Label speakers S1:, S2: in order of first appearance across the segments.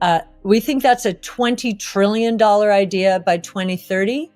S1: Uh, we think that's a $20 trillion idea by 2030.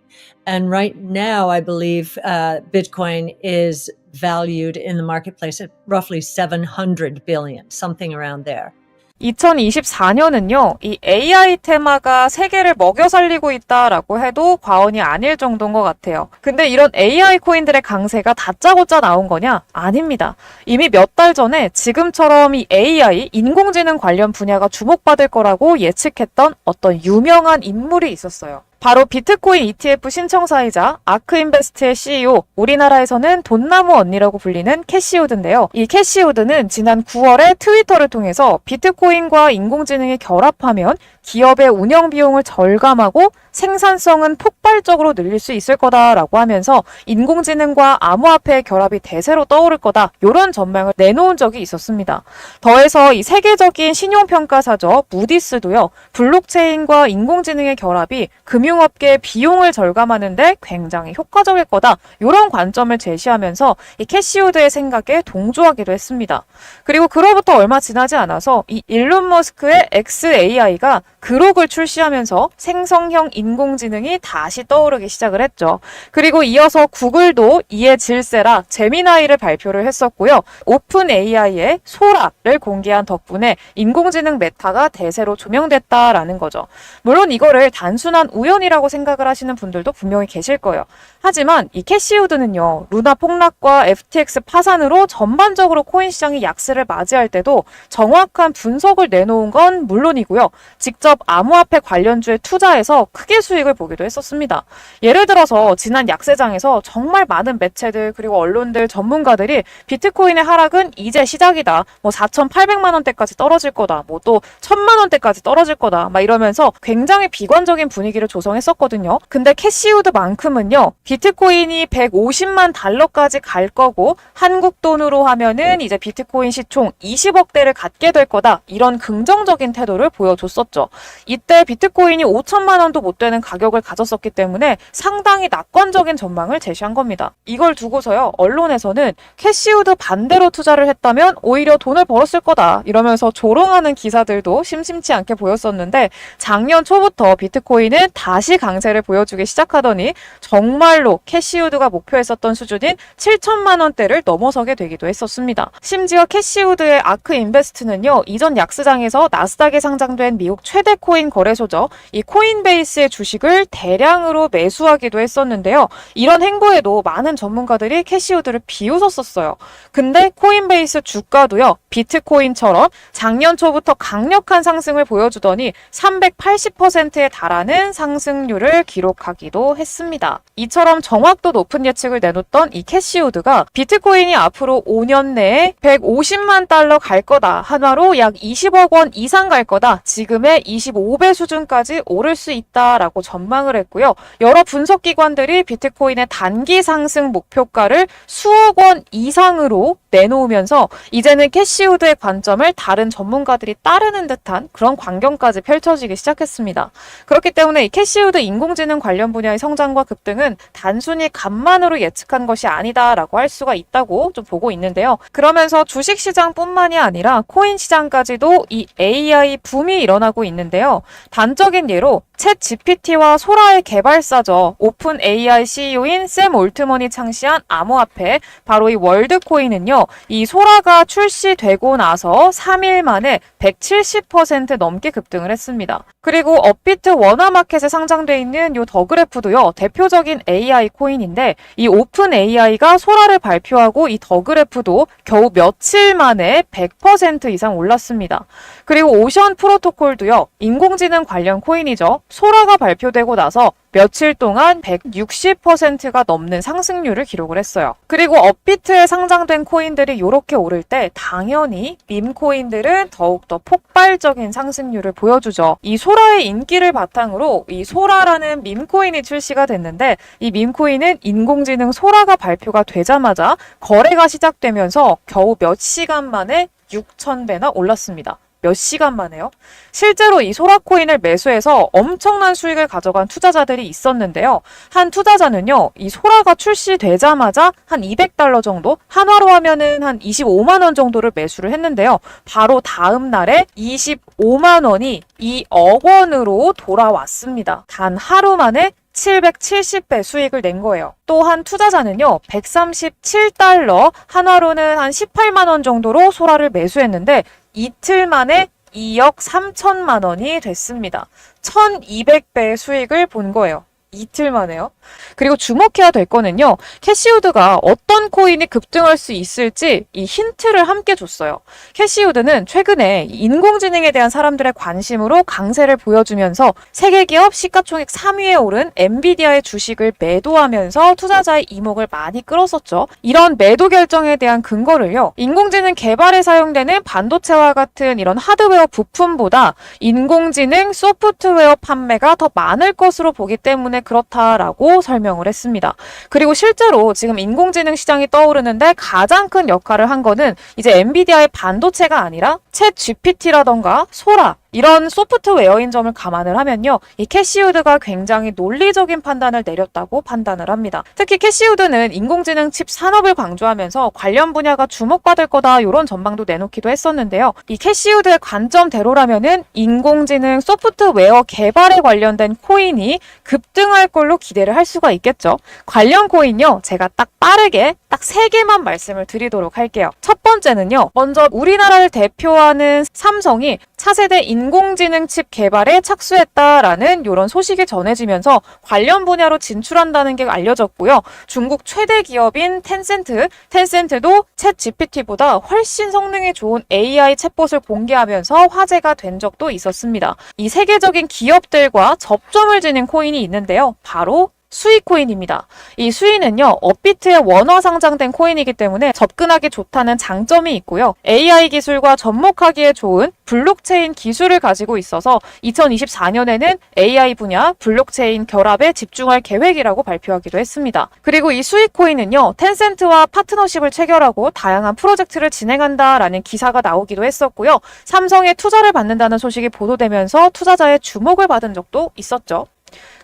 S1: And right now, I believe uh, Bitcoin is valued in the marketplace at roughly 700 billion, something around there.
S2: 2024년은요, 이 AI 테마가 세계를 먹여 살리고 있다라고 해도 과언이 아닐 정도인 것 같아요. 근데 이런 AI 코인들의 강세가 다짜고짜 나온 거냐? 아닙니다. 이미 몇 달 전에 지금처럼 이 AI, 인공지능 관련 분야가 주목받을 거라고 예측했던 어떤 유명한 인물이 있었어요. 바로 비트코인 ETF 신청사이자 아크인베스트의 CEO, 우리나라에서는 돈나무 언니라고 불리는 캐시우드인데요. 이 캐시우드는 지난 9월에 트위터를 통해서 비트코인과 인공지능이 결합하면 기업의 운영 비용을 절감하고 생산성은 폭발적으로 늘릴 수 있을 거다라고 하면서 인공지능과 암호화폐의 결합이 대세로 떠오를 거다. 이런 전망을 내놓은 적이 있었습니다. 더해서 이 세계적인 신용평가사죠. 무디스도요. 블록체인과 인공지능의 결합이 금융 업계의 비용을 절감하는데 굉장히 효과적일 거다. 이런 관점을 제시하면서 이 캐시우드의 생각에 동조하기도 했습니다. 그리고 그로부터 얼마 지나지 않아서 이 일론 머스크의 XAI가 그록을 출시하면서 생성형 인공지능이 다시 떠오르기 시작을 했죠. 그리고 이어서 구글도 이에 질세라 제미나이를 발표를 했었고요. 오픈 AI의 소라를 공개한 덕분에 인공지능 메타가 대세로 조명됐다라는 거죠. 물론 이거를 단순한 우연이 라고 생각을 하시는 분들도 분명히 계실 거예요. 하지만 이 캐시우드는요, 루나 폭락과 FTX 파산으로 전반적으로 코인 시장이 약세를 맞이할 때도 정확한 분석을 내놓은 건 물론이고요. 직접 암호화폐 관련주에 투자해서 크게 수익을 보기도 했었습니다. 예를 들어서 지난 약세장에서 정말 많은 매체들 그리고 언론들 전문가들이 비트코인의 하락은 이제 시작이다. 뭐 4,800만 원대까지 떨어질 거다. 뭐 또 1,000만 원대까지 떨어질 거다. 막 이러면서 굉장히 비관적인 분위기를 조성 했었거든요. 근데 캐시우드만큼은요. 비트코인이 150만 달러까지 갈 거고 한국 돈으로 하면은 이제 비트코인 시총 20억 대를 갖게 될 거다. 이런 긍정적인 태도를 보여줬었죠. 이때 비트코인이 5천만 원도 못 되는 가격을 가졌었기 때문에 상당히 낙관적인 전망을 제시한 겁니다. 이걸 두고서요. 언론에서는 캐시우드 반대로 투자를 했다면 오히려 돈을 벌었을 거다. 이러면서 조롱하는 기사들도 심심치 않게 보였었는데 작년 초부터 비트코인은 다시 강세를 보여주기 시작하더니 정말로 캐시우드가 목표했었던 수준인 7천만 원대를 넘어서게 되기도 했었습니다. 심지어 캐시우드의 아크 인베스트는요. 이전 약스장에서 나스닥에 상장된 미국 최대 코인 거래소죠. 이 코인베이스의 주식을 대량으로 매수하기도 했었는데요. 이런 행보에도 많은 전문가들이 캐시우드를 비웃었었어요. 근데 코인베이스 주가도요. 비트코인처럼 작년 초부터 강력한 상승을 보여주더니 380%에 달하는 상승 률을 기록하기도 했습니다. 이처럼 정확도 높은 예측을 내놓던 이 캐시우드가 비트코인이 앞으로 5년 내에 150만 달러 갈 거다. 한화로 약 20억 원 이상 갈 거다. 지금의 25배 수준까지 오를 수 있다라고 전망을 했고요. 여러 분석 기관들이 비트코인의 단기 상승 목표가를 수억 원 이상으로 내놓으면서 이제는 캐시우드의 관점을 다른 전문가들이 따르는 듯한 그런 광경까지 펼쳐지기 시작했습니다. 그렇기 때문에 이 캐시우드 인공지능 관련 분야의 성장과 급등은 단순히 간만으로 예측한 것이 아니다라고 할 수가 있다고 좀 보고 있는데요. 그러면서 주식 시장뿐만이 아니라 코인 시장까지도 이 AI 붐이 일어나고 있는데요. 단적인 예로 챗 GPT와 소라의 개발사죠. 오픈 AI CEO인 샘 올트먼이 창시한 암호화폐 바로 이 월드코인은 요. 이 소라가 출시되고 나서 3일 만에 170% 넘게 급등을 했습니다. 그리고 업비트 원화마켓에 상장돼 있는 요 더그래프도요. 대표적인 AI 코인인데 이 오픈 AI가 소라를 발표하고 이 더그래프도 겨우 며칠 만에 100% 이상 올랐습니다. 그리고 오션 프로토콜도요. 인공지능 관련 코인이죠. 소라가 발표되고 나서 며칠 동안 160%가 넘는 상승률을 기록을 했어요. 그리고 업비트에 상장된 코인들이 이렇게 오를 때 당연히 밈 코인들은 더욱더 폭발적인 상승률을 보여주죠. 이 소라의 인기를 바탕으로 이 소라라는 밈 코인이 출시가 됐는데 이밈 코인은 인공지능 소라가 발표가 되자마자 거래가 시작되면서 겨우 몇 시간 만에 6,000배나 올랐습니다. 몇 시간 만에요. 실제로 이 소라코인을 매수해서 엄청난 수익을 가져간 투자자들이 있었는데요. 한 투자자는요, 이 소라가 출시되자마자 한 200달러 정도, 한화로 하면은 한 25만 원 정도를 매수를 했는데요. 바로 다음 날에 25만 원이 2억 원으로 돌아왔습니다. 단 하루 만에 770배 수익을 낸 거예요. 또한 투자자는요, 137달러, 한화로는 한 18만 원 정도로 소라를 매수했는데 이틀 만에 2억 3천만 원이 됐습니다. 1200배의 수익을 본 거예요. 이틀 만에요. 그리고 주목해야 될 거는요. 캐시우드가 어떤 코인이 급등할 수 있을지 이 힌트를 함께 줬어요. 캐시우드는 최근에 인공지능에 대한 사람들의 관심으로 강세를 보여주면서 세계 기업 시가총액 3위에 오른 엔비디아의 주식을 매도하면서 투자자의 이목을 많이 끌었었죠. 이런 매도 결정에 대한 근거를요. 인공지능 개발에 사용되는 반도체와 같은 이런 하드웨어 부품보다 인공지능 소프트웨어 판매가 더 많을 것으로 보기 때문에 그렇다라고 설명을 했습니다. 그리고 실제로 지금 인공지능 시장이 떠오르는데 가장 큰 역할을 한 거는 이제 엔비디아의 반도체가 아니라 챗 GPT라던가 소라 이런 소프트웨어인 점을 감안을 하면요. 이 캐시우드가 굉장히 논리적인 판단을 내렸다고 판단을 합니다. 특히 캐시우드는 인공지능 칩 산업을 강조하면서 관련 분야가 주목받을 거다 이런 전망도 내놓기도 했었는데요. 이 캐시우드의 관점대로라면은 인공지능 소프트웨어 개발에 관련된 코인이 급등할 걸로 기대를 할 수가 있겠죠. 관련 코인요. 제가 딱 빠르게 딱 세 개만 말씀을 드리도록 할게요. 첫 번째는요. 먼저 우리나라를 대표하는 삼성이 차세대 인공지능 칩 개발에 착수했다라는 이런 소식이 전해지면서 관련 분야로 진출한다는 게 알려졌고요. 중국 최대 기업인 텐센트, 텐센트도 챗 GPT보다 훨씬 성능이 좋은 AI 챗봇을 공개하면서 화제가 된 적도 있었습니다. 이 세계적인 기업들과 접점을 지닌 코인이 있는데요. 바로 수익코인입니다. 이 수익은요, 업비트에 원화 상장된 코인이기 때문에 접근하기 좋다는 장점이 있고요. AI 기술과 접목하기에 좋은 블록체인 기술을 가지고 있어서 2024년에는 AI 분야 블록체인 결합에 집중할 계획이라고 발표하기도 했습니다. 그리고 이 수익코인은요, 텐센트와 파트너십을 체결하고 다양한 프로젝트를 진행한다라는 기사가 나오기도 했었고요. 삼성에 투자를 받는다는 소식이 보도되면서 투자자의 주목을 받은 적도 있었죠.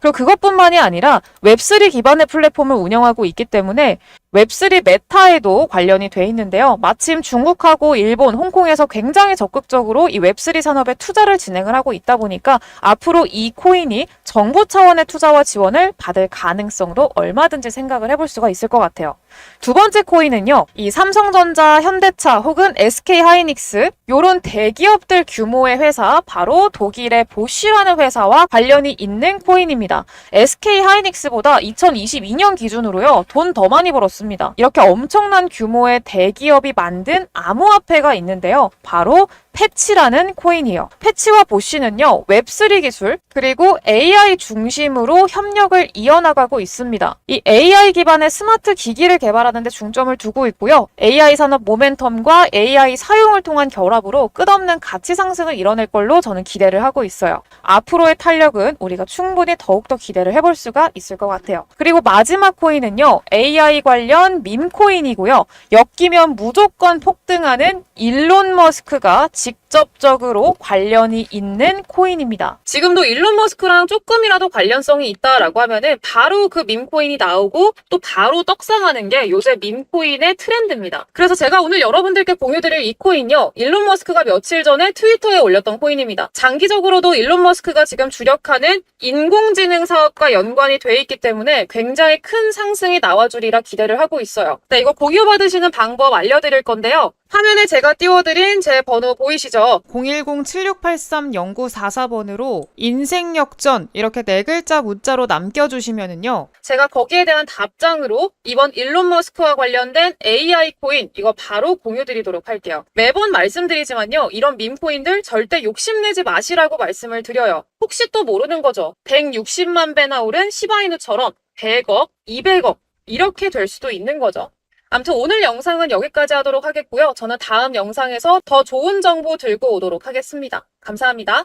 S2: 그리고 그것뿐만이 아니라 웹3 기반의 플랫폼을 운영하고 있기 때문에 웹3 메타에도 관련이 돼 있는데요. 마침 중국하고 일본, 홍콩에서 굉장히 적극적으로 이 웹3 산업에 투자를 진행을 하고 있다 보니까 앞으로 이 코인이 정부 차원의 투자와 지원을 받을 가능성도 얼마든지 생각을 해볼 수가 있을 것 같아요. 두 번째 코인은요. 이 삼성전자, 현대차 혹은 SK 하이닉스 요런 대기업들 규모의 회사 바로 독일의 보쉬라는 회사와 관련이 있는 코인입니다. SK 하이닉스보다 2022년 기준으로요. 돈 더 많이 벌었 습니다. 이렇게 엄청난 규모의 대기업이 만든 암호화폐가 있는데요. 바로 패치라는 코인이요. 패치와 보쉬는요, 웹3 기술, 그리고 AI 중심으로 협력을 이어나가고 있습니다. 이 AI 기반의 스마트 기기를 개발하는 데 중점을 두고 있고요. AI 산업 모멘텀과 AI 사용을 통한 결합으로 끝없는 가치 상승을 이뤄낼 걸로 저는 기대를 하고 있어요. 앞으로의 탄력은 우리가 충분히 더욱더 기대를 해볼 수가 있을 것 같아요. 그리고 마지막 코인은요, AI 관련 밈코인이고요. 엮이면 무조건 폭등하는 일론 머스크가 직접적으로 관련이 있는 코인입니다. 지금도 일론 머스크랑 조금이라도 관련성이 있다라고 하면은 바로 그 밈코인이 나오고 또 바로 떡상하는 게 요새 밈코인의 트렌드입니다. 그래서 제가 오늘 여러분들께 공유드릴 이 코인요. 일론 머스크가 며칠 전에 트위터에 올렸던 코인입니다. 장기적으로도 일론 머스크가 지금 주력하는 인공지능 사업과 연관이 돼 있기 때문에 굉장히 큰 상승이 나와주리라 기대를 하고 있어요. 네, 이거 공유 받으시는 방법 알려드릴 건데요. 화면에 제가 띄워드린 제 번호 보이시죠?
S3: 010-7683-0944번으로 인생 역전 이렇게 네 글자 문자로 남겨주시면은요.
S2: 제가 거기에 대한 답장으로 이번 일론 머스크와 관련된 AI 코인 이거 바로 공유드리도록 할게요. 매번 말씀드리지만요. 이런 밈코인들 절대 욕심내지 마시라고 말씀을 드려요. 혹시 또 모르는 거죠. 160만 배나 오른 시바이누처럼 100억, 200억 이렇게 될 수도 있는 거죠. 아무튼 오늘 영상은 여기까지 하도록 하겠고요. 저는 다음 영상에서 더 좋은 정보 들고 오도록 하겠습니다. 감사합니다.